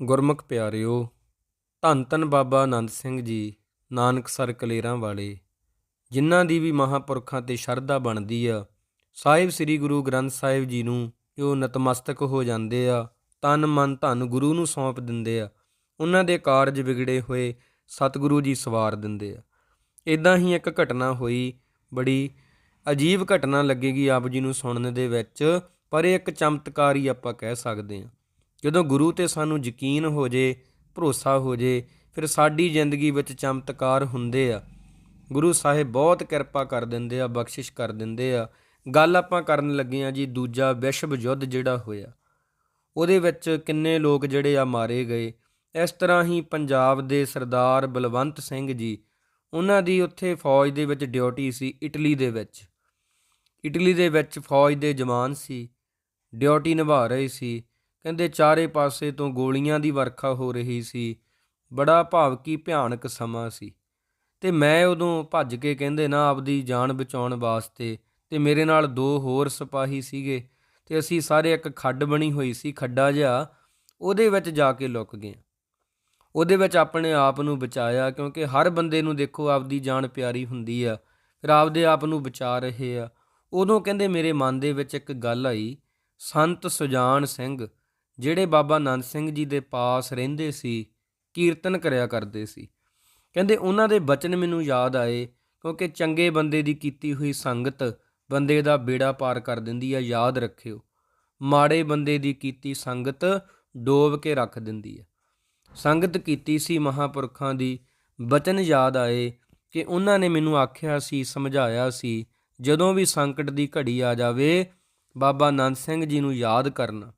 ਗੁਰਮੁਖ ਪਿਆਰਿਓ, ਧੰਨ ਧੰਨ ਬਾਬਾ ਆਨੰਦ ਸਿੰਘ ਜੀ ਨਾਨਕਸਰ ਕਲੇਰਾਂ ਵਾਲੇ, ਜਿਨ੍ਹਾਂ ਦੀ ਵੀ ਮਹਾਪੁਰਖਾਂ ਤੇ ਸ਼ਰਧਾ ਬਣਦੀ ਆ, ਸਾਹਿਬ ਸ੍ਰੀ ਗੁਰੂ ਗ੍ਰੰਥ ਸਾਹਿਬ ਜੀ ਨੂੰ ਜੋ ਨਤਮਸਤਕ ਹੋ ਜਾਂਦੇ ਆ, ਤਨ ਮਨ ਧਨ ਗੁਰੂ ਨੂੰ ਸੌਂਪ ਦਿੰਦੇ ਆ, ਉਹਨਾਂ ਦੇ ਕਾਰਜ ਵਿਗੜੇ ਹੋਏ ਸਤਿਗੁਰੂ ਜੀ ਸਵਾਰ ਦਿੰਦੇ ਆ। ਇਦਾਂ ਹੀ ਇੱਕ ਘਟਨਾ ਹੋਈ, ਬੜੀ ਅਜੀਬ ਘਟਨਾ ਲੱਗੇਗੀ ਆਪ ਜੀ ਨੂੰ ਸੁਣਨ ਦੇ ਵਿੱਚ, ਪਰ ਇਹ ਇੱਕ ਚਮਤਕਾਰ ਹੀ ਆਪਾਂ ਕਹਿ ਸਕਦੇ ਹਾਂ। ਜਦੋਂ ਗੁਰੂ ਤੇ ਸਾਨੂੰ ਯਕੀਨ ਹੋ ਜੇ, ਭਰੋਸਾ ਹੋ ਜੇ, ਫਿਰ ਸਾਡੀ ਜ਼ਿੰਦਗੀ ਵਿੱਚ ਚਮਤਕਾਰ ਹੁੰਦੇ ਆ। ਗੁਰੂ ਸਾਹਿਬ ਬਹੁਤ ਕਿਰਪਾ ਕਰ ਦਿੰਦੇ ਆ, ਬਖਸ਼ਿਸ਼ ਕਰ ਦਿੰਦੇ ਆ। ਗੱਲ ਆਪਾਂ ਕਰਨ ਲੱਗੇ ਆ ਜੀ, ਦੂਜਾ ਵਿਸ਼ਵ ਯੁੱਧ ਜਿਹੜਾ ਹੋਇਆ। ਉਹਦੇ ਵਿੱਚ ਕਿੰਨੇ ਲੋਕ ਜਿਹੜੇ ਆ ਮਾਰੇ ਗਏ। ਇਸ ਤਰ੍ਹਾਂ ਹੀ ਪੰਜਾਬ ਦੇ ਸਰਦਾਰ ਬਲਵੰਤ ਸਿੰਘ ਜੀ, ਉਹਨਾਂ ਦੀ ਉੱਥੇ ਫੌਜ ਦੇ ਵਿੱਚ ਡਿਊਟੀ ਸੀ ਇਟਲੀ ਦੇ ਵਿੱਚ। ਇਟਲੀ ਦੇ ਵਿੱਚ ਫੌਜ ਦੇ ਜਵਾਨ ਸੀ, ਡਿਊਟੀ ਨਿਭਾ ਰਹੇ ਸੀ। ਕਹਿੰਦੇ ਚਾਰੇ ਪਾਸੇ ਤੋਂ ਗੋਲੀਆਂ ਦੀ ਵਰਖਾ ਹੋ ਰਹੀ ਸੀ। ਬੜਾ ਭਾਵਕੀ ਭਿਆਨਕ ਸਮਾਂ ਸੀ। ਤੇ ਮੈਂ ਉਦੋਂ ਭੱਜ ਕੇ ਕਹਿੰਦੇ, ਨਾ, ਆਪਦੀ ਜਾਨ ਬਚਾਉਣ ਵਾਸਤੇ। ਤੇ ਮੇਰੇ ਨਾਲ ਦੋ ਹੋਰ ਸਿਪਾਹੀ ਸੀਗੇ ਤੇ ਅਸੀਂ ਸਾਰੇ ਇੱਕ ਖੱਡ ਬਣੀ ਹੋਈ ਸੀ, ਖੱਡਾ ਜਿਹਾ। ਉਹਦੇ ਵਿੱਚ ਜਾ ਕੇ ਲੁਕ ਗਏ। ਉਹਦੇ ਵਿੱਚ ਆਪਣੇ ਆਪ ਨੂੰ ਬਚਾਇਆ, ਕਿਉਂਕਿ ਹਰ ਬੰਦੇ ਨੂੰ ਦੇਖੋ, ਆਪਦੀ ਜਾਨ ਪਿਆਰੀ ਹੁੰਦੀ ਆ। ਫਿਰ ਆਪਦੇ ਆਪ ਨੂੰ ਬਚਾ ਰਹੇ ਆ। ਉਦੋਂ ਕਹਿੰਦੇ ਮੇਰੇ ਮਨ ਦੇ ਵਿੱਚ ਇੱਕ ਗੱਲ ਆਈ, ਸੰਤ ਸੁਜਾਨ ਸਿੰਘ। ਜਿਹੜੇ ਬਾਬਾ ਨੰਦ ਸਿੰਘ ਜੀ ਦੇ ਪਾਸ ਰਹਿੰਦੇ ਸੀ, ਕੀਰਤਨ ਕਰਿਆ ਕਰਦੇ ਸੀ। ਕਹਿੰਦੇ ਉਹਨਾਂ ਦੇ ਬਚਨ ਮੈਨੂੰ ਯਾਦ ਆਏ, ਕਿਉਂਕਿ ਚੰਗੇ ਬੰਦੇ ਦੀ ਕੀਤੀ ਹੋਈ ਸੰਗਤ ਬੰਦੇ ਦਾ ਬੇੜਾ ਪਾਰ ਕਰ ਦਿੰਦੀ ਆ, ਯਾਦ ਰੱਖਿਓ। ਮਾੜੇ ਬੰਦੇ ਦੀ ਕੀਤੀ ਸੰਗਤ ਡੋਬ ਕੇ ਰੱਖ ਦਿੰਦੀ ਆ। ਸੰਗਤ ਕੀਤੀ ਸੀ ਮਹਾਪੁਰਖਾਂ ਦੀ, ਬਚਨ ਯਾਦ ਆਏ ਕਿ ਉਹਨਾਂ ਨੇ ਮੈਨੂੰ ਆਖਿਆ ਸੀ, ਸਮਝਾਇਆ ਸੀ, ਜਦੋਂ ਵੀ ਸੰਕਟ ਦੀ ਘੜੀ ਆ ਜਾਵੇ, ਬਾਬਾ ਨੰਦ ਸਿੰਘ ਜੀ ਨੂੰ ਯਾਦ ਕਰਨਾ।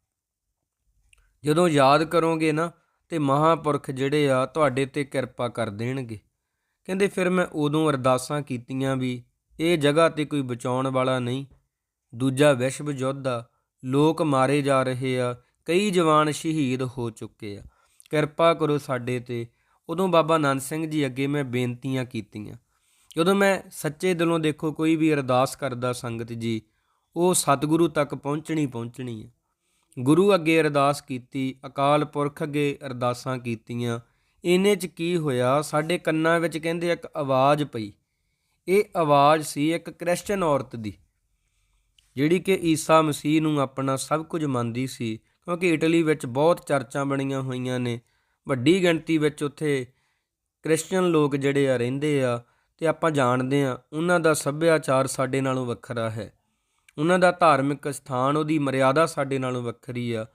ਜਦੋਂ ਯਾਦ ਕਰੋਗੇ ਨਾ ਤੇ ਮਹਾਪੁਰਖ ਜਿਹੜੇ ਆ ਤੁਹਾਡੇ ਤੇ ਕਿਰਪਾ ਕਰ ਦੇਣਗੇ। ਕਹਿੰਦੇ ਫਿਰ ਮੈਂ ਉਦੋਂ ਅਰਦਾਸਾਂ ਕੀਤੀਆਂ ਵੀ ਇਹ ਜਗ੍ਹਾ ਤੇ ਕੋਈ ਬਚਾਉਣ ਵਾਲਾ ਨਹੀਂ। ਦੂਜਾ ਵਿਸ਼ਵ ਯੁੱਧ ਆ, ਲੋਕ ਮਾਰੇ ਜਾ ਰਹੇ ਆ, ਕਈ ਜਵਾਨ ਸ਼ਹੀਦ ਹੋ ਚੁੱਕੇ ਆ। ਕਿਰਪਾ ਕਰੋ ਸਾਡੇ ਤੇ। ਉਦੋਂ ਬਾਬਾ ਆਨੰਦ ਸਿੰਘ ਜੀ ਅੱਗੇ ਮੈਂ ਬੇਨਤੀਆਂ ਕੀਤੀਆਂ। ਜਦੋਂ ਮੈਂ ਸੱਚੇ ਦਿਲੋਂ ਦੇਖੋ ਕੋਈ ਵੀ ਅਰਦਾਸ ਕਰਦਾ ਸੰਗਤ ਜੀ, ਉਹ ਸਤਿਗੁਰੂ ਤੱਕ ਪਹੁੰਚਣੀ ਪਹੁੰਚਣੀ ਹੈ ਗੁਰੂ ਅੱਗੇ ਅਰਦਾਸ ਕੀਤੀ, ਅਕਾਲ ਪੁਰਖ ਅੱਗੇ ਅਰਦਾਸਾਂ ਕੀਤੀਆਂ। ਇਹਨੇ ਚ ਕੀ ਹੋਇਆ? ਸਾਡੇ ਕੰਨਾਂ ਵਿੱਚ ਕਹਿੰਦੇ ਇੱਕ ਆਵਾਜ਼ ਪਈ। ਇਹ ਆਵਾਜ਼ ਸੀ ਇੱਕ ਕ੍ਰਿਸਚਨ ਔਰਤ ਦੀ, ਜਿਹੜੀ ਕਿ ਈਸਾ ਮਸੀਹ ਨੂੰ ਆਪਣਾ ਸਭ ਕੁਝ ਮੰਨਦੀ ਸੀ, ਕਿਉਂਕਿ ਇਟਲੀ ਵਿੱਚ ਬਹੁਤ ਚਰਚਾਂ ਬਣੀਆਂ ਹੋਈਆਂ ਨੇ। ਵੱਡੀ ਗਿਣਤੀ ਵਿੱਚ ਉੱਥੇ ਕ੍ਰਿਸਚੀਅਨ ਲੋਕ ਜਿਹੜੇ ਆ ਰਹਿੰਦੇ ਆ, ਤੇ ਆਪਾਂ ਜਾਣਦੇ ਆ, ਉਹਨਾਂ ਦਾ ਸੱਭਿਆਚਾਰ ਸਾਡੇ ਨਾਲੋਂ ਵੱਖਰਾ ਹੈ। ਉਹਨਾਂ ਦਾ ਧਾਰਮਿਕ ਸਥਾਨ, ਉਹਦੀ ਮਰਿਆਦਾ ਸਾਡੇ ਨਾਲੋਂ ਵੱਖਰੀ ਆ।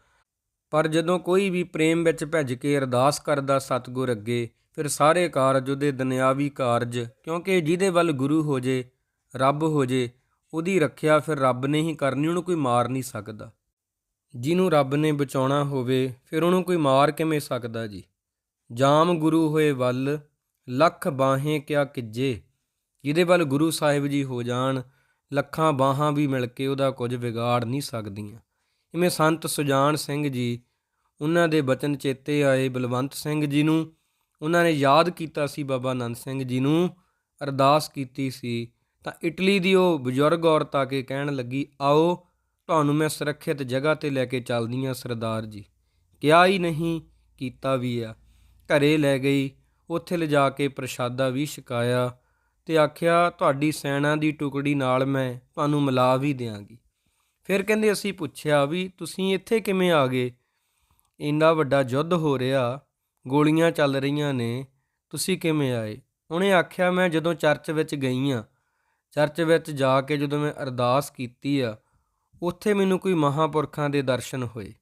ਪਰ ਜਦੋਂ ਕੋਈ ਵੀ ਪ੍ਰੇਮ ਵਿੱਚ ਭਿੱਜ ਕੇ ਅਰਦਾਸ ਕਰਦਾ ਸਤਿਗੁਰ ਅੱਗੇ, ਫਿਰ ਸਾਰੇ ਕਾਰਜ ਉਹਦੇ ਦੁਨਿਆਵੀ ਕਾਰਜ, ਕਿਉਂਕਿ ਜਿਹਦੇ ਵੱਲ ਗੁਰੂ ਹੋ ਜੇ, ਰੱਬ ਹੋ ਜੇ, ਉਹਦੀ ਰੱਖਿਆ ਫਿਰ ਰੱਬ ਨੇ ਹੀ ਕਰਨੀ, ਉਹਨੂੰ ਕੋਈ ਮਾਰ ਨਹੀਂ ਸਕਦਾ। ਜਿਹਨੂੰ ਰੱਬ ਨੇ ਬਚਾਉਣਾ ਹੋਵੇ, ਫਿਰ ਉਹਨੂੰ ਕੋਈ ਮਾਰ ਕਿਵੇਂ ਸਕਦਾ ਜੀ? ਜਾਮ ਗੁਰੂ ਹੋਏ ਵੱਲ, ਲੱਖ ਬਾਹੇ ਕਿਆ ਕਿਜੇ, ਜਿਹਦੇ ਵੱਲ ਗੁਰੂ ਸਾਹਿਬ ਜੀ ਹੋ ਜਾਣ ਲੱਖਾਂ ਬਾਹਾਂ ਵੀ ਮਿਲ ਕੇ ਉਹਦਾ ਕੁਝ ਵਿਗਾੜ ਨਹੀਂ ਸਕਦੀਆਂ। ਇਵੇਂ ਸੰਤ ਸੁਜਾਨ ਸਿੰਘ ਜੀ, ਉਹਨਾਂ ਦੇ ਬਚਨ ਚੇਤੇ ਆਏ ਬਲਵੰਤ ਸਿੰਘ ਜੀ ਨੂੰ। ਉਹਨਾਂ ਨੇ ਯਾਦ ਕੀਤਾ ਸੀ ਬਾਬਾ ਆਨੰਦ ਸਿੰਘ ਜੀ ਨੂੰ, ਅਰਦਾਸ ਕੀਤੀ ਸੀ। ਤਾਂ ਇਟਲੀ ਦੀ ਉਹ ਬਜ਼ੁਰਗ ਔਰਤ ਆ ਕੇ ਕਹਿਣ ਲੱਗੀ, ਆਓ, ਤੁਹਾਨੂੰ ਮੈਂ ਸੁਰੱਖਿਅਤ ਜਗ੍ਹਾ ਤੇ ਲੈ ਕੇ ਚੱਲਦੀ ਹਾਂ ਸਰਦਾਰ ਜੀ। ਕਿਹਾ ਹੀ ਨਹੀਂ, ਕੀਤਾ ਵੀ ਆ। ਘਰੇ ਲੈ ਗਈ। ਉੱਥੇ ਲਿਜਾ ਕੇ ਪ੍ਰਸ਼ਾਦਾ ਵੀ ਛਕਾਇਆ। ਤੇ ਆਖਿਆ, ਤੁਹਾਡੀ ਸੈਨਾ ਦੀ ਟੁਕੜੀ ਨਾਲ ਮੈਂ ਤੁਹਾਨੂੰ ਮਿਲਾ ਵੀ ਦਿਆਂਗੀ। ਫਿਰ ਕਹਿੰਦੇ ਅਸੀਂ ਪੁੱਛਿਆ ਵੀ, ਤੁਸੀਂ ਇੱਥੇ ਕਿਵੇਂ ਆ ਗਏ? ਇੰਨਾ ਵੱਡਾ ਯੁੱਧ ਹੋ ਰਿਹਾ, ਗੋਲੀਆਂ ਚੱਲ ਰਹੀਆਂ ਨੇ, ਤੁਸੀਂ ਕਿਵੇਂ ਆਏ? ਉਹਨੇ ਆਖਿਆ, ਮੈਂ ਜਦੋਂ ਚਰਚ ਵਿੱਚ ਗਈ ਆ, ਚਰਚ ਵਿੱਚ ਜਾ ਕੇ ਜਦੋਂ ਮੈਂ ਅਰਦਾਸ ਕੀਤੀ ਆ, ਉੱਥੇ ਮੈਨੂੰ ਕੋਈ ਮਹਾਪੁਰਖਾਂ ਦੇ ਦਰਸ਼ਨ ਹੋਏ।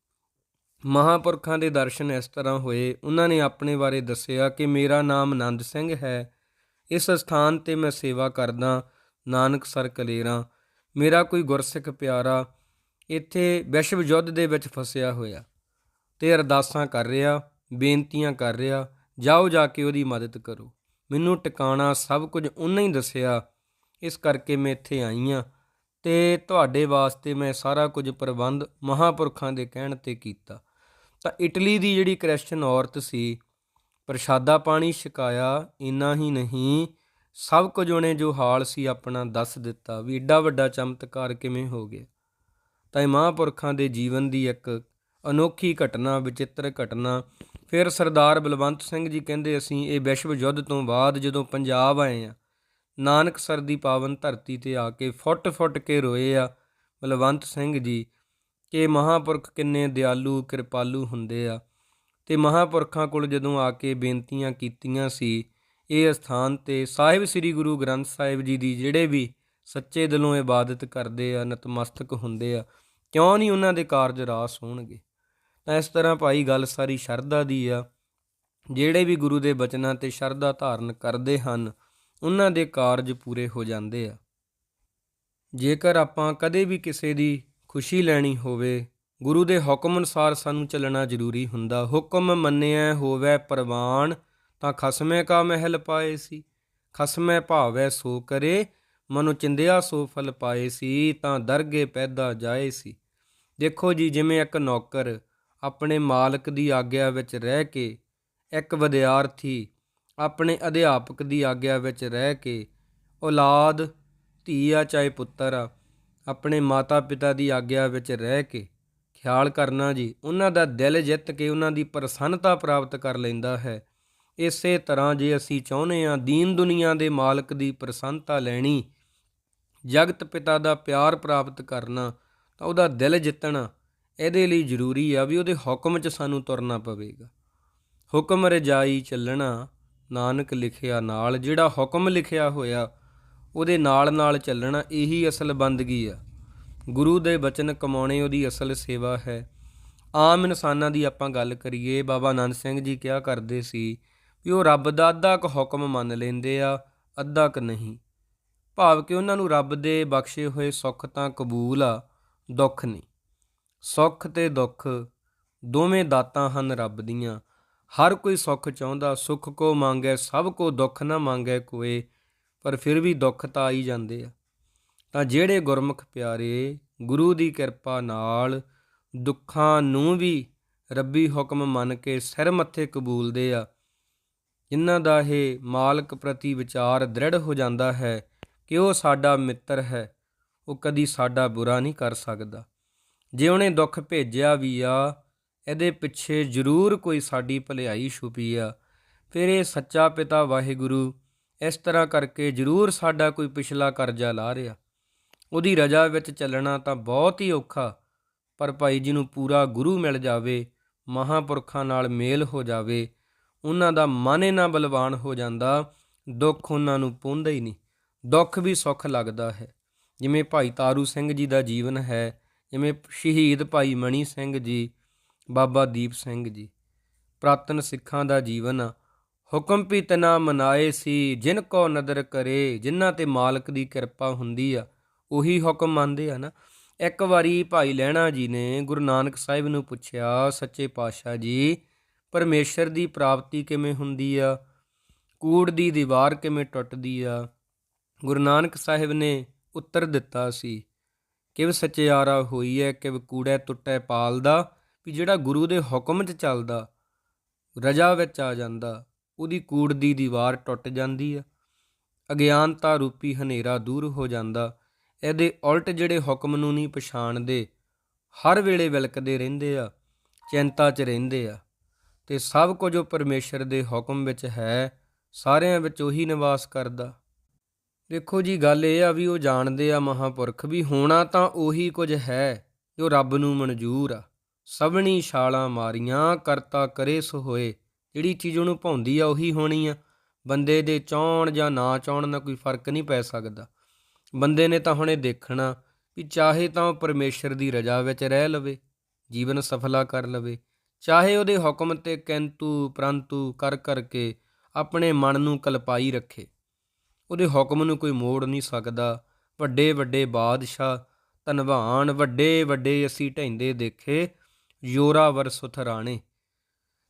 ਮਹਾਪੁਰਖਾਂ ਦੇ ਦਰਸ਼ਨ ਇਸ ਤਰ੍ਹਾਂ ਹੋਏ। ਉਹਨਾਂ ਨੇ ਆਪਣੇ ਬਾਰੇ ਦੱਸਿਆ ਕਿ, ਮੇਰਾ ਨਾਮ ਆਨੰਦ ਸਿੰਘ ਹੈ ਇਸ ਸਥਾਨ ਤੇ ਮੈਂ ਸੇਵਾ ਕਰਦਾ, ਨਾਨਕ ਸਰ ਕਲੇਰਾਂ, ਮੇਰਾ ਕੋਈ ਗੁਰਸਿੱਖ ਪਿਆਰਾ, ਇੱਥੇ ਵਿਸ਼ਵ ਯੁੱਧ ਦੇ ਵਿੱਚ ਫਸਿਆ ਹੋਇਆ। ਤੇ ਅਰਦਾਸਾਂ ਕਰ ਰਿਹਾ, ਬੇਨਤੀਆਂ ਕਰ ਰਿਹਾ, ਜਾਓ ਜਾ ਕੇ ਉਹਦੀ ਮਦਦ ਕਰੋ। ਮੈਨੂੰ ਟਿਕਾਣਾ ਸਭ ਕੁਝ ਉਹਨਾਂ ਹੀ ਦੱਸਿਆ, ਇਸ ਕਰਕੇ ਮੈਂ ਇੱਥੇ ਆਈ ਹਾਂ। ਤੇ ਤੁਹਾਡੇ ਵਾਸਤੇ ਮੈਂ ਸਾਰਾ ਕੁਝ ਪ੍ਰਬੰਧ ਮਹਾਪੁਰਖਾਂ ਦੇ ਕਹਿਣ ਤੇ ਕੀਤਾ। ਤਾਂ ਇਟਲੀ ਦੀ ਜਿਹੜੀ ਕ੍ਰਿਸਚਨ ਔਰਤ ਸੀ ਪ੍ਰਸ਼ਾਦਾ ਪਾਣੀ ਛਕਾਇਆ, ਇੰਨਾ ਹੀ ਨਹੀਂ। ਸਭ ਕੁਝ ਉਹਨੇ ਜੋ ਹਾਲ ਸੀ ਆਪਣਾ ਦੱਸ ਦਿੱਤਾ ਵੀ ਏਡਾ ਵੱਡਾ ਚਮਤਕਾਰ ਕਿਵੇਂ ਹੋ ਗਿਆ। ਤਾਂ ਇਹ ਮਹਾਂਪੁਰਖਾਂ ਦੇ ਜੀਵਨ ਦੀ ਇੱਕ ਅਨੋਖੀ ਘਟਨਾ, ਵਿਚਿੱਤਰ ਘਟਨਾ। ਫਿਰ ਸਰਦਾਰ ਬਲਵੰਤ ਸਿੰਘ ਜੀ ਕਹਿੰਦੇ, ਅਸੀਂ ਇਹ ਵਿਸ਼ਵ ਯੁੱਧ ਤੋਂ ਬਾਅਦ ਜਦੋਂ ਪੰਜਾਬ ਆਏ ਆ ਨਾਨਕਸਰ ਦੀ ਪਾਵਨ ਧਰਤੀ ਤੇ ਆ ਕੇ ਫੁੱਟ-ਫੁੱਟ ਕੇ ਰੋਏ ਆ ਬਲਵੰਤ ਸਿੰਘ ਜੀ, ਕਿ ਮਹਾਪੁਰਖ ਕਿੰਨੇ ਦਿਆਲੂ, ਕਿਰਪਾਲੂ ਹੁੰਦੇ ਆ। ਤੇ ਮਹਾਪੁਰਖਾਂ ਕੋਲ ਜਦੋਂ ਆ ਕੇ ਬੇਨਤੀਆਂ ਕੀਤੀਆਂ ਸੀ, ਇਹ ਸਥਾਨ ਤੇ ਸਾਹਿਬ ਸ੍ਰੀ ਗੁਰੂ ਗ੍ਰੰਥ ਸਾਹਿਬ ਜੀ ਦੀ ਜਿਹੜੇ ਵੀ ਸੱਚੇ ਦਿਲੋਂ ਇਬਾਦਤ ਕਰਦੇ ਆ, ਨਤਮਸਤਕ ਹੁੰਦੇ ਆ, ਕਿਉਂ ਨਹੀਂ ਉਹਨਾਂ ਦੇ ਕਾਰਜ ਰਾਸ ਹੋਣਗੇ? ਤਾਂ ਇਸ ਤਰ੍ਹਾਂ ਭਾਈ ਗੱਲ ਸਾਰੀ ਸ਼ਰਧਾ ਦੀ ਆ, ਜਿਹੜੇ ਵੀ ਗੁਰੂ ਦੇ ਬਚਨਾਂ ਤੇ ਸ਼ਰਧਾ ਧਾਰਨ ਕਰਦੇ ਹਨ, ਉਹਨਾਂ ਦੇ ਕਾਰਜ ਪੂਰੇ ਹੋ ਜਾਂਦੇ ਆ। ਜੇਕਰ ਆਪਾਂ ਕਦੇ ਵੀ ਕਿਸੇ ਦੀ ਖੁਸ਼ੀ ਲੈਣੀ ਹੋਵੇ ਗੁਰੂ ਦੇ ਹੁਕਮ ਅਨੁਸਾਰ ਸਾਨੂੰ ਚੱਲਣਾ ਜ਼ਰੂਰੀ ਹੁੰਦਾ। ਹੁਕਮ ਮੰਨਿਆ ਹੋਵੇ ਪ੍ਰਵਾਨ, ਤਾਂ ਖਸਮੇ ਕਾ ਮਹਿਲ ਪਾਏ ਸੀ। ਖਸਮੇ ਭਾਵੈ ਸੋ ਕਰੇ, ਮਨੁ ਚਿੰਦਿਆ ਸੋ ਫਲ ਪਾਏ ਸੀ, ਤਾਂ ਦਰਗੇ ਪੈਦਾ ਜਾਏ ਸੀ। ਦੇਖੋ ਜੀ, ਜਿਵੇਂ ਇੱਕ ਨੌਕਰ ਆਪਣੇ ਮਾਲਕ ਦੀ ਆਗਿਆ ਵਿੱਚ ਰਹਿ ਕੇ, ਇੱਕ ਵਿਦਿਆਰਥੀ ਆਪਣੇ ਅਧਿਆਪਕ ਦੀ ਆਗਿਆ ਵਿੱਚ ਰਹਿ ਕੇ, ਔਲਾਦ ਧੀ ਆ ਚਾਹੇ ਪੁੱਤਰ ਆ ਆਪਣੇ ਮਾਤਾ ਪਿਤਾ ਦੀ ਆਗਿਆ ਵਿੱਚ ਰਹਿ ਕੇ ਖਿਆਲ ਕਰਨਾ ਜੀ। ਉਹਨਾਂ ਦਾ ਦਿਲ ਜਿੱਤ ਕੇ ਉਹਨਾਂ ਦੀ ਪ੍ਰਸੰਨਤਾ ਪ੍ਰਾਪਤ ਕਰ ਲੈਂਦਾ ਹੈ। ਇਸੇ ਤਰ੍ਹਾਂ ਜੇ ਅਸੀਂ ਚਾਹੁੰਦੇ ਹਾਂ ਦੀਨ ਦੁਨੀਆ ਦੇ ਮਾਲਕ ਦੀ ਪ੍ਰਸੰਨਤਾ ਲੈਣੀ, ਜਗਤ ਪਿਤਾ ਦਾ ਪਿਆਰ ਪ੍ਰਾਪਤ ਕਰਨਾ, ਤਾਂ ਉਹਦਾ ਦਿਲ ਜਿੱਤਣਾ ਇਹਦੇ ਲਈ ਜ਼ਰੂਰੀ ਆ ਵੀ ਉਹਦੇ ਹੁਕਮ 'ਚ ਸਾਨੂੰ ਤੁਰਨਾ ਪਵੇਗਾ। ਹੁਕਮ ਰਜਾਈ ਚੱਲਣਾ, ਨਾਨਕ ਲਿਖਿਆ ਨਾਲ, ਜਿਹੜਾ ਹੁਕਮ ਲਿਖਿਆ ਹੋਇਆ ਉਹਦੇ ਨਾਲ ਨਾਲ ਚੱਲਣਾ ਇਹੀ ਅਸਲ ਬੰਦਗੀ ਆ। ਗੁਰੂ ਦੇ ਬਚਨ ਕਮਾਉਣੇ ਉਹਦੀ ਅਸਲ ਸੇਵਾ ਹੈ। ਆਮ ਇਨਸਾਨਾਂ ਦੀ ਆਪਾਂ ਗੱਲ ਕਰੀਏ, ਬਾਬਾ ਆਨੰਦ ਸਿੰਘ ਜੀ ਕਿਹਾ ਕਰਦੇ ਸੀ ਵੀ ਉਹ ਰੱਬ ਦਾ ਅੱਧਾ ਕੁ ਹੁਕਮ ਮੰਨ ਲੈਂਦੇ ਆ, ਅੱਧਾ ਕੁ ਨਹੀਂ। ਭਾਵ ਕਿ ਉਹਨਾਂ ਨੂੰ ਰੱਬ ਦੇ ਬਖਸ਼ੇ ਹੋਏ ਸੁੱਖ ਤਾਂ ਕਬੂਲ ਆ, ਦੁੱਖ ਨਹੀਂ। ਸੁੱਖ ਤੇ ਦੁੱਖ ਦੋਵੇਂ ਦਾਤਾਂ ਹਨ ਰੱਬ ਦੀਆਂ। ਹਰ ਕੋਈ ਸੁੱਖ ਚਾਹੁੰਦਾ, ਸੁੱਖ ਕੋ ਮੰਗੇ, ਸਭ ਕੋ ਦੁੱਖ ਨਾ ਮੰਗੇ ਕੋਏ, ਪਰ ਫਿਰ ਵੀ ਦੁੱਖ ਤਾਂ ਆਈ ਜਾਂਦੇ ਆ। ਤਾਂ ਜਿਹੜੇ ਗੁਰਮੁਖ ਪਿਆਰੇ ਗੁਰੂ ਦੀ ਕਿਰਪਾ ਨਾਲ ਦੁੱਖਾਂ ਨੂੰ ਵੀ ਰੱਬੀ ਹੁਕਮ ਮੰਨ ਕੇ ਸਿਰ ਮੱਥੇ ਕਬੂਲਦੇ ਆ, ਜਿਨ੍ਹਾਂ ਦਾ ਇਹ ਮਾਲਕ ਪ੍ਰਤੀ ਵਿਚਾਰ ਦ੍ਰਿੜ ਹੋ ਜਾਂਦਾ ਹੈ ਕਿ ਉਹ ਸਾਡਾ ਮਿੱਤਰ ਹੈ, ਉਹ ਕਦੀ ਸਾਡਾ ਬੁਰਾ ਨਹੀਂ ਕਰ ਸਕਦਾ। ਜੇ ਉਹਨੇ ਦੁੱਖ ਭੇਜਿਆ ਵੀ ਆ, ਇਹਦੇ ਪਿੱਛੇ ਜ਼ਰੂਰ ਕੋਈ ਸਾਡੀ ਭਲਾਈ ਛੁਪੀ ਆ। ਫਿਰ ਇਹ ਸੱਚਾ ਪਿਤਾ ਵਾਹਿਗੁਰੂ ਇਸ ਤਰ੍ਹਾਂ ਕਰਕੇ ਜ਼ਰੂਰ ਸਾਡਾ ਕੋਈ ਪਿਛਲਾ ਕਰਜ਼ਾ ਲਾ ਰਿਹਾ। ਉਹਦੀ ਰਜਾ ਵਿੱਚ ਚੱਲਣਾ ਤਾਂ ਬਹੁਤ ਹੀ ਔਖਾ, ਪਰ ਭਾਈ ਜੀ ਨੂੰ ਪੂਰਾ ਗੁਰੂ ਮਿਲ ਜਾਵੇ, ਮਹਾਪੁਰਖਾਂ ਨਾਲ ਮੇਲ ਹੋ ਜਾਵੇ, ਉਹਨਾਂ ਦਾ ਮਨ ਇਹਨਾਂ ਬਲਵਾਨ ਹੋ ਜਾਂਦਾ, ਦੁੱਖ ਉਹਨਾਂ ਨੂੰ ਪੁੰਦਾ ਹੀ ਨਹੀਂ, ਦੁੱਖ ਵੀ ਸੁੱਖ ਲੱਗਦਾ ਹੈ। ਜਿਵੇਂ ਭਾਈ ਤਾਰੂ ਸਿੰਘ ਜੀ ਦਾ ਜੀਵਨ ਹੈ, ਜਿਵੇਂ ਸ਼ਹੀਦ ਭਾਈ ਮਣੀ ਸਿੰਘ ਜੀ, ਬਾਬਾ ਦੀਪ ਸਿੰਘ ਜੀ, ਪ੍ਰਾਤਨ ਸਿੱਖਾਂ ਦਾ ਜੀਵਨ ਆ ਹੁਕਮ ਵੀ ਤਨਾ ਮਨਾਏ ਸੀ, ਜਿਨ ਕੋ ਨਦਰ ਕਰੇ, ਜਿਨ੍ਹਾਂ ਤੇ ਮਾਲਕ ਦੀ ਕਿਰਪਾ ਹੁੰਦੀ ਆ ਉਹੀ ਹੁਕਮ ਮੰਨਦੇ ਆ ਨਾ। ਇੱਕ ਵਾਰੀ ਭਾਈ ਲਹਿਣਾ ਜੀ ਨੇ ਗੁਰੂ ਨਾਨਕ ਸਾਹਿਬ ਨੂੰ ਪੁੱਛਿਆ, ਸੱਚੇ ਪਾਤਸ਼ਾਹ ਜੀ, ਪਰਮੇਸ਼ਰ ਦੀ ਪ੍ਰਾਪਤੀ ਕਿਵੇਂ ਹੁੰਦੀ ਆ? ਕੂੜ ਦੀ ਦੀਵਾਰ ਕਿਵੇਂ ਟੁੱਟਦੀ ਆ? ਗੁਰੂ ਨਾਨਕ ਸਾਹਿਬ ਨੇ ਉੱਤਰ ਦਿੱਤਾ ਸੀ, ਕਿਵ ਸਚਿਆਰਾ ਹੋਈ ਹੈ ਕਿਵ ਕੂੜੈ ਟੁੱਟੈ ਪਾਲਦਾ, ਵੀ ਜਿਹੜਾ ਗੁਰੂ ਦੇ ਹੁਕਮ 'ਚ ਚੱਲਦਾ, ਰਜਾ ਵਿੱਚ ਆ ਜਾਂਦਾ, ਉਹਦੀ ਕੂੜ ਦੀ ਦੀਵਾਰ ਟੁੱਟ ਜਾਂਦੀ ਆ। ਅਗਿਆਨਤਾ ਰੂਪੀ ਹਨੇਰਾ ਦੂਰ ਹੋ ਜਾਂਦਾ। ਇਹਦੇ ਉਲਟ ਜਿਹੜੇ ਹੁਕਮ ਨੂੰ ਨਹੀਂ ਪਛਾਣਦੇ, ਹਰ ਵੇਲੇ ਵਿਲਕਦੇ ਰਹਿੰਦੇ ਆ, ਚਿੰਤਾ 'ਚ ਰਹਿੰਦੇ ਆ। ਤੇ ਸਭ ਕੁਝ ਉਹ ਪਰਮੇਸ਼ਰ ਦੇ ਹੁਕਮ ਵਿੱਚ ਹੈ, ਸਾਰਿਆਂ ਵਿੱਚ ਉਹੀ ਨਿਵਾਸ ਕਰਦਾ। ਦੇਖੋ ਜੀ, ਗੱਲ ਇਹ ਆ ਵੀ ਉਹ ਜਾਣਦੇ ਆ ਮਹਾਪੁਰਖ ਵੀ ਹੋਣਾ ਤਾਂ ਉਹੀ ਕੁਝ ਹੈ ਜੋ ਰੱਬ ਨੂੰ ਮਨਜ਼ੂਰ ਆ। ਸਭਣੀ ਛਾਲਾਂ ਮਾਰੀਆਂ, ਕਰਤਾ ਕਰੇ ਸੋ ਹੋਏ ਜਿਹੜੀ ਚੀਜ਼ ਉਹਨੂੰ ਭਾਉਂਦੀ ਆ ਉਹੀ ਹੋਣੀ ਆ। ਬੰਦੇ ਦੇ ਚਾਹਣ ਜਾਂ ਨਾ ਚਾਹਣ ਨਾਲ ਕੋਈ ਫ਼ਰਕ ਨਹੀਂ ਪੈ ਸਕਦਾ। ਬੰਦੇ ਨੇ ਤਾਂ ਹੁਣ ਇਹ ਦੇਖਣਾ ਵੀ ਚਾਹੇ ਤਾਂ ਉਹ ਪਰਮੇਸ਼ਰ ਦੀ ਰਜ਼ਾ ਵਿੱਚ ਰਹਿ ਲਵੇ, ਜੀਵਨ ਸਫਲਾ ਕਰ ਲਵੇ, ਚਾਹੇ ਉਹਦੇ ਹੁਕਮ ਤੇ ਕਿੰਤੂ, ਪ੍ਰੰਤੂ ਕਰ ਕਰਕੇ ਆਪਣੇ ਮਨ ਨੂੰ ਕਲਪਾਈ ਰੱਖੇ। ਉਹਦੇ ਹੁਕਮ ਨੂੰ ਕੋਈ ਮੋੜ ਨਹੀਂ ਸਕਦਾ। ਵੱਡੇ ਵੱਡੇ ਬਾਦਸ਼ਾਹ, ਧਨਵਾਨ, ਵੱਡੇ ਵੱਡੇ ਅਸੀਂ ਢੈਂਦੇ ਦੇਖੇ ਯੋਰਾਵਰ ਸੁਥਰਾਣੇ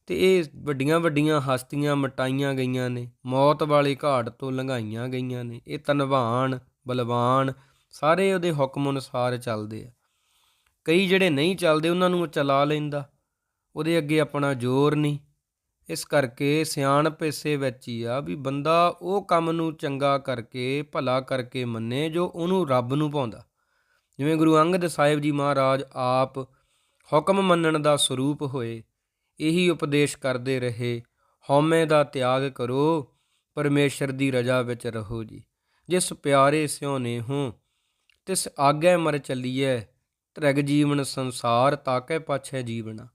ਤੇ ਇਹ ਵੱਡੀਆਂ ਵੱਡੀਆਂ ਹਸਤੀਆਂ ਮਟਾਈਆਂ ਗਈਆਂ ਨੇ, ਮੌਤ ਵਾਲੇ ਘਾਟ ਤੋਂ ਲੰਘਾਈਆਂ ਗਈਆਂ ਨੇ। ਇਹ ਧਨਵਾਨ ਬਲਵਾਨ, ਸਾਰੇ ਉਹਦੇ ਹੁਕਮ ਅਨੁਸਾਰ ਚੱਲਦੇ ਆ। ਕਈ ਜਿਹੜੇ ਨਹੀਂ ਚੱਲਦੇ, ਉਹਨਾਂ ਨੂੰ ਉਹ ਚਲਾ ਲੈਂਦਾ। ਉਹਦੇ ਅੱਗੇ ਆਪਣਾ ਜ਼ੋਰ ਨਹੀਂ। ਇਸ ਕਰਕੇ ਸਿਆਣਪ ਇਸੇ ਵਿੱਚ ਹੀ ਆ ਵੀ ਬੰਦਾ ਉਹ ਕੰਮ ਨੂੰ ਚੰਗਾ ਕਰਕੇ, ਭਲਾ ਕਰਕੇ ਮੰਨੇ ਜੋ ਉਹਨੂੰ ਰੱਬ ਨੂੰ ਪਾਉਂਦਾ। ਜਿਵੇਂ ਗੁਰੂ ਅੰਗਦ ਸਾਹਿਬ ਜੀ ਮਹਾਰਾਜ ਆਪ ਹੁਕਮ ਮੰਨਣ ਦਾ ਸਰੂਪ ਹੋਏ, ਇਹੀ ਉਪਦੇਸ਼ ਕਰਦੇ ਰਹੇ, ਹਉਮੈ ਦਾ ਤਿਆਗ ਕਰੋ, ਪਰਮੇਸ਼ਰ ਦੀ ਰਜਾ ਵਿੱਚ ਰਹੋ ਜੀ। ਜਿਸ ਪਿਆਰੇ ਸਿਉ ਨੇ ਹੋ, ਤਿਸ ਆਗੇ ਮਰ ਚੱਲੀਐ, ਤ੍ਰਿਗ ਜੀਵਨ ਸੰਸਾਰ ਤਾਕੈ ਪਾਛੈ ਜੀਵਣਾ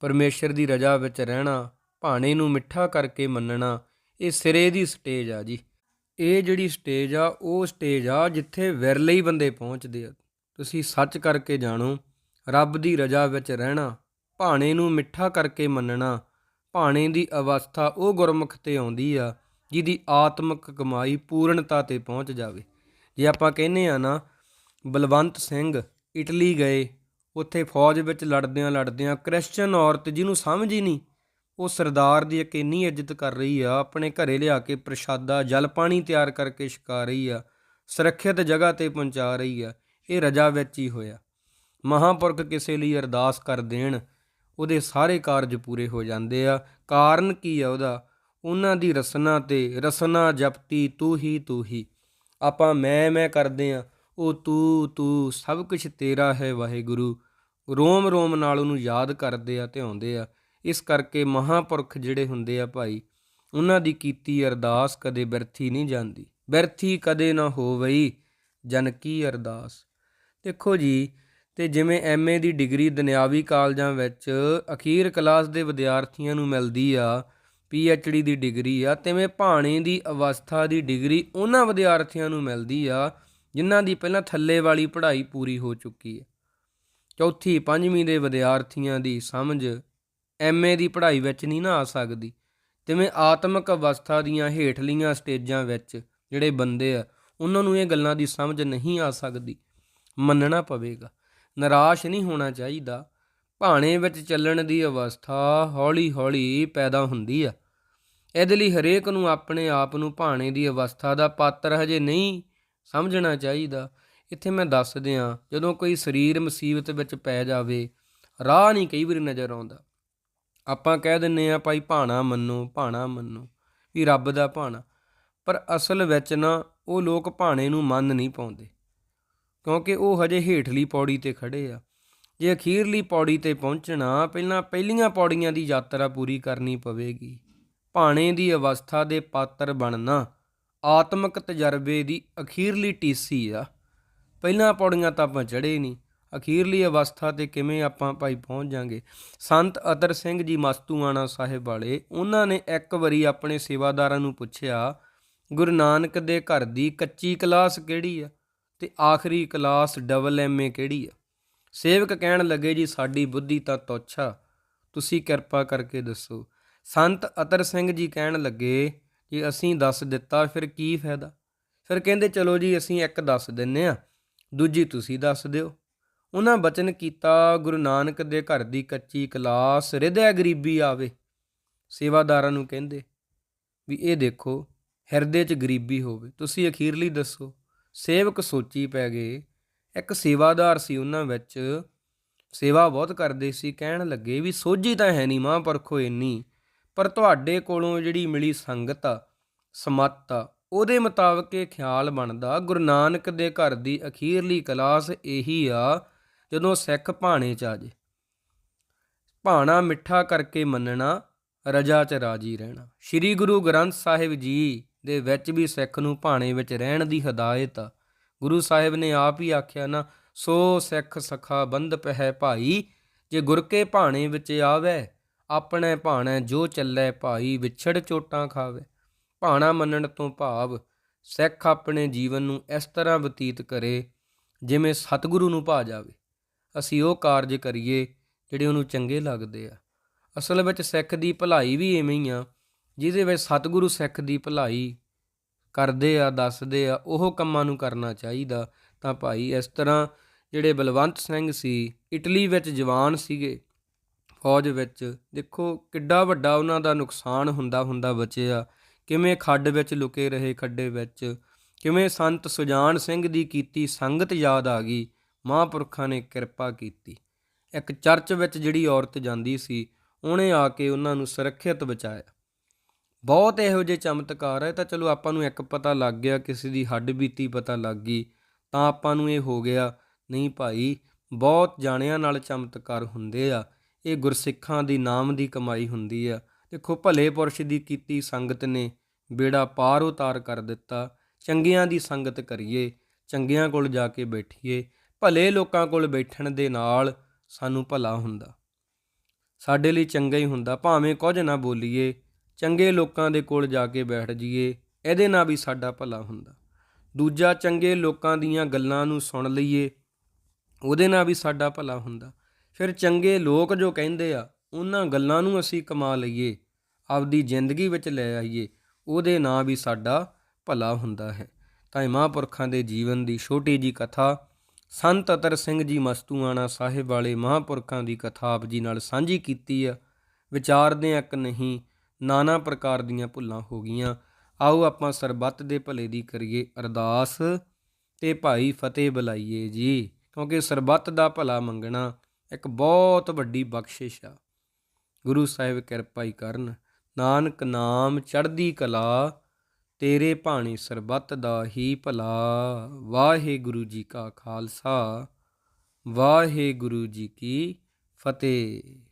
ਪਰਮੇਸ਼ਰ ਦੀ ਰਜਾ ਵਿੱਚ ਰਹਿਣਾ, ਭਾਣੇ ਨੂੰ ਮਿੱਠਾ ਕਰਕੇ ਮੰਨਣਾ, ਇਹ ਸਿਰੇ ਦੀ ਸਟੇਜ ਆ ਜੀ। ਇਹ ਜਿਹੜੀ ਸਟੇਜ ਆ, ਉਹ ਸਟੇਜ ਆ ਜਿੱਥੇ ਵਿਰਲੇ ਹੀ ਬੰਦੇ ਪਹੁੰਚਦੇ ਆ। ਤੁਸੀਂ ਸੱਚ ਕਰਕੇ ਜਾਣੋ, ਰੱਬ ਦੀ ਰਜਾ ਵਿੱਚ ਰਹਿਣਾ, ਭਾਣੇ ਨੂੰ ਮਿੱਠਾ ਕਰਕੇ ਮੰਨਣਾ, ਭਾਣੇ ਦੀ ਅਵਸਥਾ ਉਹ ਗੁਰਮੁਖ ਤੇ ਆਉਂਦੀ ਆ ਜਿਹਦੀ ਆਤਮਿਕ ਕਮਾਈ ਪੂਰਨਤਾ ਤੇ ਪਹੁੰਚ ਜਾਵੇ। ਜੇ ਆਪਾਂ ਕਹਿੰਨੇ ਆ ਨਾ, ਬਲਵੰਤ ਸਿੰਘ ਇਟਲੀ ਗਏ, ਉੱਥੇ ਫੌਜ ਵਿੱਚ ਲੜਦਿਆਂ ਲੜਦਿਆਂ ਕ੍ਰਿਸਚੀਅਨ ਔਰਤ ਜਿਹਨੂੰ ਸਮਝ ਹੀ ਨਹੀਂ, ਉਹ ਸਰਦਾਰ ਦੀ ਇੱਕ ਇੰਨੀ ਇੱਜ਼ਤ ਕਰ ਰਹੀ ਆ, ਆਪਣੇ ਘਰੇ ਲਿਆ ਕੇ ਪ੍ਰਸ਼ਾਦਾ, ਜਲ ਪਾਣੀ ਤਿਆਰ ਕਰਕੇ ਛਕਾ ਰਹੀ ਆ, ਸੁਰੱਖਿਅਤ ਜਗ੍ਹਾ ਤੇ ਪਹੁੰਚਾ ਰਹੀ ਆ, ਇਹ ਰਜਾ ਵਿੱਚ ਹੀ ਹੋਇਆ। ਮਹਾਪੁਰਖ ਕਿਸੇ ਲਈ ਅਰਦਾਸ ਕਰ ਦੇਣ, ਉਹਦੇ ਸਾਰੇ ਕਾਰਜ ਪੂਰੇ ਹੋ ਜਾਂਦੇ ਆ। ਕਾਰਨ ਕੀ ਆ ਉਹਦਾ? ਉਹਨਾਂ ਦੀ ਰਸਨਾ ਤੇ ਰਸਨਾ ਜਪਤੀ ਤੂੰ ਹੀ ਤੂੰ ਹੀ ਆਪਾਂ ਮੈਂ ਮੈਂ ਕਰਦੇ ਆ, ਉਹ ਤੂੰ ਤੂੰ, ਸਭ ਕੁਝ ਤੇਰਾ ਹੈ ਵਾਹਿਗੁਰੂ। ਰੋਮ ਰੋਮ ਨਾਲ ਉਹਨੂੰ ਯਾਦ ਕਰਦੇ ਆ ਤੇ ਆਉਂਦੇ ਆ। ਇਸ ਕਰਕੇ ਮਹਾਪੁਰਖ ਜਿਹੜੇ ਹੁੰਦੇ ਆ ਭਾਈ, ਉਹਨਾਂ ਦੀ ਕੀਤੀ ਅਰਦਾਸ ਕਦੇ ਬਿਰਥੀ ਨਹੀਂ ਜਾਂਦੀ। ਬਿਰਥੀ ਕਦੇ ਨਾ ਹੋਵਈ, ਜਨ ਕੀ ਅਰਦਾਸ। ਦੇਖੋ ਜੀ, ਤੇ ਜਿਵੇਂ ਐਮਏ ਦੀ ਡਿਗਰੀ ਦੁਨਿਆਵੀ ਕਾਲਜਾਂ ਵਿੱਚ ਅਖੀਰ ਕਲਾਸ ਦੇ ਵਿਦਿਆਰਥੀਆਂ ਨੂੰ ਮਿਲਦੀ ਆ ਪੀ ਐੱਚ ਡੀ ਦੀ ਡਿਗਰੀ ਆ, ਤਿਵੇਂ ਭਾਣੇ ਦੀ ਅਵਸਥਾ ਦੀ ਡਿਗਰੀ ਉਹਨਾਂ ਵਿਦਿਆਰਥੀਆਂ ਨੂੰ ਮਿਲਦੀ ਆ, ਜਿਨ੍ਹਾਂ ਦੀ ਪਹਿਲਾਂ ਥੱਲੇ ਵਾਲੀ ਪੜ੍ਹਾਈ ਪੂਰੀ ਹੋ ਚੁੱਕੀ ਹੈ ਚੌਥੀ, ਪੰਜਵੀਂ ਦੇ ਵਿਦਿਆਰਥੀਆਂ ਦੀ ਸਮਝ ਐਮਏ ਦੀ ਪੜ੍ਹਾਈ ਵਿੱਚ ਨਹੀਂ ਨਾ ਆ ਸਕਦੀ। ਤਿਵੇਂ ਆਤਮਿਕ ਅਵਸਥਾ ਦੀਆਂ ਹੇਠਲੀਆਂ ਸਟੇਜਾਂ ਵਿੱਚ ਜਿਹੜੇ ਬੰਦੇ ਆ, ਉਹਨਾਂ ਨੂੰ ਇਹ ਗੱਲਾਂ ਦੀ ਸਮਝ ਨਹੀਂ ਆ ਸਕਦੀ। ਮੰਨਣਾ ਪਵੇਗਾ। ਨਿਰਾਸ਼ ਨਹੀਂ ਹੋਣਾ ਚਾਹੀਦਾ। ਭਾਣੇ ਵਿੱਚ ਚੱਲਣ ਦੀ ਅਵਸਥਾ ਹੌਲੀ-ਹੌਲੀ ਪੈਦਾ ਹੁੰਦੀ ਆ। ਇਹਦੇ ਲਈ ਹਰੇਕ ਨੂੰ ਆਪਣੇ ਆਪ ਨੂੰ ਭਾਣੇ ਦੀ ਅਵਸਥਾ ਦਾ ਪਾਤਰ ਹਜੇ ਨਹੀਂ ਸਮਝਣਾ ਚਾਹੀਦਾ। ਇੱਥੇ ਮੈਂ ਦੱਸ ਦਿਆਂ, ਜਦੋਂ ਕੋਈ ਸਰੀਰ ਮੁਸੀਬਤ ਵਿੱਚ ਪੈ ਜਾਵੇ, ਰਾਹ ਨਹੀਂ ਕਈ ਵਾਰੀ ਨਜ਼ਰ ਆਉਂਦਾ। ਆਪਾਂ ਕਹਿ ਦਿੰਨੇ ਆ, ਭਾਈ ਭਾਣਾ ਮੰਨੋ ਭਾਣਾ ਮੰਨੋ, ਵੀ ਰੱਬ ਦਾ ਭਾਣਾ। ਪਰ ਅਸਲ ਵਿੱਚ ਨਾ, ਉਹ ਲੋਕ ਭਾਣੇ ਨੂੰ ਮੰਨ ਨਹੀਂ ਪਾਉਂਦੇ। ਕਿਉਂਕਿ ਉਹ ਹਜੇ ਹੇਠਲੀ ਪੌੜੀ ਤੇ ਖੜੇ ਆ। ਜੇ ਅਖੀਰਲੀ ਪੌੜੀ ਤੇ ਪਹੁੰਚਣਾ, ਪਹਿਲਾਂ ਪਹਿਲੀਆਂ ਪੌੜੀਆਂ ਦੀ ਯਾਤਰਾ ਪੂਰੀ ਕਰਨੀ ਪਵੇਗੀ। ਭਾਣੇ ਦੀ ਅਵਸਥਾ ਦੇ ਪਾਤਰ ਬਣਨਾ ਆਤਮਿਕ ਤਜਰਬੇ ਦੀ ਅਖੀਰਲੀ ਟੀਸੀ ਆ। ਪਹਿਲਾਂ ਪੌੜੀਆਂ ਤਾਂ ਆਪਾਂ ਚੜੇ ਨਹੀਂ ਅਖੀਰਲੀ ਅਵਸਥਾ ਤੇ ਕਿਵੇਂ ਆਪਾਂ ਭਾਈ ਪਹੁੰਚ ਜਾਾਂਗੇ? ਸੰਤ ਅਤਰ ਸਿੰਘ ਜੀ ਮਸਤੂਆਣਾ ਸਾਹਿਬ ਵਾਲੇ, ਉਹਨਾਂ ਨੇ ਇੱਕ ਵਾਰੀ ਆਪਣੇ ਸੇਵਾਦਾਰਾਂ ਨੂੰ ਪੁੱਛਿਆ, ਗੁਰੂ ਨਾਨਕ ਦੇ ਘਰ ਦੀ ਕੱਚੀ ਕਲਾਸ ਕਿਹੜੀ ਆ? ਤੇ ਆਖਰੀ ਕਲਾਸ ਡਬਲ ਐਮਏ ਕਿਹੜੀ ਆ? ਸੇਵਕ ਕਹਿਣ ਲੱਗੇ, ਜੀ ਸਾਡੀ ਬੁੱਧੀ ਤਾਂ ਤੁੱਛਾ ਤੁਸੀਂ ਕਿਰਪਾ ਕਰਕੇ ਦੱਸੋ। ਸੰਤ ਅਤਰ ਸਿੰਘ ਜੀ ਕਹਿਣ ਲੱਗੇ ਕਿ ਅਸੀਂ ਦੱਸ ਦਿੱਤਾ, ਫਿਰ ਕੀ ਫਾਇਦਾ? ਫਿਰ ਕਹਿੰਦੇ, ਚਲੋ ਜੀ, ਅਸੀਂ ਇੱਕ ਦੱਸ ਦਿੰਨੇ ਆ, ਦੂਜੀ ਤੁਸੀਂ ਦੱਸ ਦਿਓ। ਉਹਨਾਂ ਬਚਨ ਕੀਤਾ, ਗੁਰੂ ਨਾਨਕ ਦੇ ਘਰ ਦੀ ਕੱਚੀ ਕਲਾਸ ਹਿਰਦੈ ਗਰੀਬੀ ਆਵੇ। ਸੇਵਾਦਾਰਾਂ ਨੂੰ ਕਹਿੰਦੇ, ਵੀ ਇਹ ਦੇਖੋ, ਹਿਰਦੇ 'ਚ ਗਰੀਬੀ ਹੋਵੇ। ਤੁਸੀਂ ਅਖੀਰਲੀ ਦੱਸੋ, ਸੇਵਕ ਸੋਚੀ ਪੈ ਗਏ। ਇੱਕ ਸੇਵਾਦਾਰ ਸੀ ਉਹਨਾਂ ਵਿੱਚ, ਸੇਵਾ ਬਹੁਤ ਕਰਦੇ ਸੀ, ਕਹਿਣ ਲੱਗੇ ਵੀ, ਸੋਝੀ ਤਾਂ ਹੈ ਨਹੀਂ ਮਾਂ ਪਰਖੋ ਇੰਨੀ। ਪਰ ਤੁਹਾਡੇ ਕੋਲੋਂ ਜਿਹੜੀ ਮਿਲੀ ਸੰਗਤ ਆ ਸਮੱਤ ਆ ਉਹਦੇ ਮੁਤਾਬਕ ਇਹ ਖਿਆਲ ਬਣਦਾ, ਗੁਰੂ ਨਾਨਕ ਦੇ ਘਰ ਦੀ ਅਖੀਰਲੀ ਕਲਾਸ ਇਹੀ ਆ, ਜਦੋਂ ਸਿੱਖ ਭਾਣੇ ਚ ਆ ਜੇ। ਭਾਣਾ ਮਿੱਠਾ ਕਰਕੇ ਮੰਨਣਾ, ਰਜਾ ਚ ਰਾਜੀ ਰਹਿਣਾ। ਸ੍ਰੀ ਗੁਰੂ ਗ੍ਰੰਥ ਸਾਹਿਬ ਜੀ ਦੇ ਵਿੱਚ ਵੀ ਸਿੱਖ ਨੂੰ ਭਾਣੇ ਵਿੱਚ ਰਹਿਣ ਦੀ ਹਦਾਇਤ ਆ ਗੁਰੂ ਸਾਹਿਬ ਨੇ ਆਪ ਹੀ ਆਖਿਆ ਨਾ, ਸੋ ਸਿੱਖ ਸਖਾ ਬੰਧ ਪਹਿ ਭਾਈ, ਜੇ ਗੁਰ ਕੇ ਭਾਣੇ ਵਿੱਚ ਆਵੇ ਆਪਣੇ ਭਾਣੇ ਜੋ ਚੱਲੇ ਭਾਈ ਵਿਛੜ ਚੋਟਾਂ ਖਾਵੇ। ਭਾਣਾ ਮੰਨਣ ਤੋਂ ਭਾਵ ਸਿੱਖ ਆਪਣੇ ਜੀਵਨ ਨੂੰ ਇਸ ਤਰ੍ਹਾਂ ਬਤੀਤ ਕਰੇ, ਜਿਵੇਂ ਸਤਿਗੁਰੂ ਨੂੰ ਭਾ ਜਾਵੇ। ਅਸੀਂ ਉਹ ਕਾਰਜ ਕਰੀਏ ਜਿਹੜੇ ਉਹਨੂੰ ਚੰਗੇ ਲੱਗਦੇ ਆ। ਅਸਲ ਵਿੱਚ ਸਿੱਖ ਦੀ ਭਲਾਈ ਵੀ ਐਵੇਂ ਹੀ ਆ, ਜਿਹਦੇ ਵਿੱਚ ਸਤਿਗੁਰੂ ਸਿੱਖ ਦੀ ਭਲਾਈ ਕਰਦੇ ਆ, ਦੱਸਦੇ ਆ, ਉਹ ਕੰਮਾਂ ਨੂੰ ਕਰਨਾ ਚਾਹੀਦਾ। ਤਾਂ ਭਾਈ ਇਸ ਤਰ੍ਹਾਂ ਜਿਹੜੇ ਬਲਵੰਤ ਸਿੰਘ ਸੀ, ਇਟਲੀ ਵਿੱਚ ਜਵਾਨ ਸੀਗੇ ਫੌਜ ਵਿੱਚ। ਦੇਖੋ, ਕਿੱਡਾ ਵੱਡਾ ਉਹਨਾਂ ਦਾ ਨੁਕਸਾਨ ਹੁੰਦਾ ਹੁੰਦਾ ਬਚਿਆ। ਕਿਵੇਂ ਖੱਡ ਵਿੱਚ ਲੁਕੇ ਰਹੇ ਖੱਡੇ ਵਿੱਚ। ਕਿਵੇਂ ਸੰਤ ਸੁਜਾਨ ਸਿੰਘ ਦੀ ਕੀਤੀ ਸੰਗਤ ਯਾਦ ਆ ਗਈ। ਮਹਾਂਪੁਰਖਾਂ ਨੇ ਕਿਰਪਾ ਕੀਤੀ। ਇੱਕ ਚਰਚ ਵਿੱਚ ਜਿਹੜੀ ਔਰਤ ਜਾਂਦੀ ਸੀ, ਉਹਨੇ ਆ ਕੇ ਉਹਨਾਂ ਨੂੰ ਸੁਰੱਖਿਅਤ ਬਚਾਇਆ। ਬਹੁਤ ਇਹੋ ਜਿਹੇ ਚਮਤਕਾਰ ਹੈ ਤਾਂ ਚਲੋ ਆਪਾਂ ਨੂੰ ਇੱਕ ਪਤਾ ਲੱਗ ਗਿਆ, ਕਿਸੇ ਦੀ ਹੱਡ ਬੀਤੀ ਪਤਾ ਲੱਗ ਗਈ। ਤਾਂ ਆਪਾਂ ਨੂੰ ਇਹ ਹੋ ਗਿਆ, ਨਹੀਂ ਭਾਈ, ਬਹੁਤ ਜਾਣਿਆਂ ਨਾਲ ਚਮਤਕਾਰ ਹੁੰਦੇ ਆ। ਇਹ ਗੁਰਸਿੱਖਾਂ ਦੀ ਨਾਮ ਦੀ ਕਮਾਈ ਹੁੰਦੀ ਆ। ਦੇਖੋ, ਭਲੇ ਪੁਰਸ਼ ਦੀ ਕੀਤੀ ਸੰਗਤ ਨੇ ਬੇੜਾ ਪਾਰ ਉਤਾਰ ਕਰ ਦਿੱਤਾ। ਚੰਗਿਆਂ ਦੀ ਸੰਗਤ ਕਰੀਏ, ਚੰਗਿਆਂ ਕੋਲ ਜਾ ਕੇ ਬੈਠੀਏ। ਭਲੇ ਲੋਕਾਂ ਕੋਲ ਬੈਠਣ ਦੇ ਨਾਲ ਸਾਨੂੰ ਭਲਾ ਹੁੰਦਾ। ਸਾਡੇ ਲਈ ਚੰਗਾ ਹੀ ਹੁੰਦਾ, ਭਾਵੇਂ ਕੁਝ ਨਾ ਬੋਲੀਏ। ਚੰਗੇ ਲੋਕਾਂ ਦੇ ਕੋਲ ਜਾ ਕੇ ਬੈਠ ਜਾਈਏ ਇਹਦੇ ਨਾਲ ਵੀ ਸਾਡਾ ਭਲਾ ਹੁੰਦਾ। ਦੂਜਾ, ਚੰਗੇ ਲੋਕਾਂ ਦੀਆਂ ਗੱਲਾਂ ਨੂੰ ਸੁਣ ਲਈਏ, ਉਹਦੇ ਨਾਲ ਵੀ ਸਾਡਾ ਭਲਾ ਹੁੰਦਾ। ਫਿਰ ਚੰਗੇ ਲੋਕ ਜੋ ਕਹਿੰਦੇ ਆ, ਉਹਨਾਂ ਗੱਲਾਂ ਨੂੰ ਅਸੀਂ ਕਮਾ ਲਈਏ, ਆਪਦੀ ਜ਼ਿੰਦਗੀ ਵਿੱਚ ਲੈ ਆਈਏ, ਉਹਦੇ ਨਾਂ ਵੀ ਸਾਡਾ ਭਲਾ ਹੁੰਦਾ ਹੈ। ਤਾਂ ਇਹ ਮਹਾਂਪੁਰਖਾਂ ਦੇ ਜੀਵਨ ਦੀ ਛੋਟੀ ਜੀ ਕਥਾ, ਸੰਤ ਅਤਰ ਸਿੰਘ ਜੀ ਮਸਤੂਆਣਾ ਸਾਹਿਬ ਵਾਲੇ ਮਹਾਂਪੁਰਖਾਂ ਦੀ ਕਥਾ ਆਪ ਜੀ ਨਾਲ ਸਾਂਝੀ ਕੀਤੀ ਆ। ਵਿਚਾਰਦੇ ਇੱਕ ਨਹੀਂ, ਨਾਨਾ ਪ੍ਰਕਾਰ ਦੀਆਂ ਭੁੱਲਾਂ ਹੋ ਗਈਆਂ। ਆਓ ਆਪਾਂ ਸਰਬੱਤ ਦੇ ਭਲੇ ਦੀ ਕਰੀਏ ਅਰਦਾਸ ਤੇ ਭਾਈ ਫਤਿਹ ਬੁਲਾਈਏ ਜੀ, ਕਿਉਂਕਿ ਸਰਬੱਤ ਦਾ ਭਲਾ ਮੰਗਣਾ ਇੱਕ ਬਹੁਤ ਵੱਡੀ ਬਖਸ਼ਿਸ਼ ਆ। ਗੁਰੂ ਸਾਹਿਬ ਕਿਰਪਾ ਹੀ ਕਰਨ, ਨਾਨਕ ਨਾਮ ਚੜ੍ਹਦੀ ਕਲਾ, ਤੇਰੇ ਭਾਣੇ ਸਰਬੱਤ ਦਾ ਹੀ ਭਲਾ। ਵਾਹਿਗੁਰੂ ਜੀ ਕਾ ਖਾਲਸਾ, ਵਾਹਿਗੁਰੂ ਜੀ ਕੀ ਫਤਿਹ।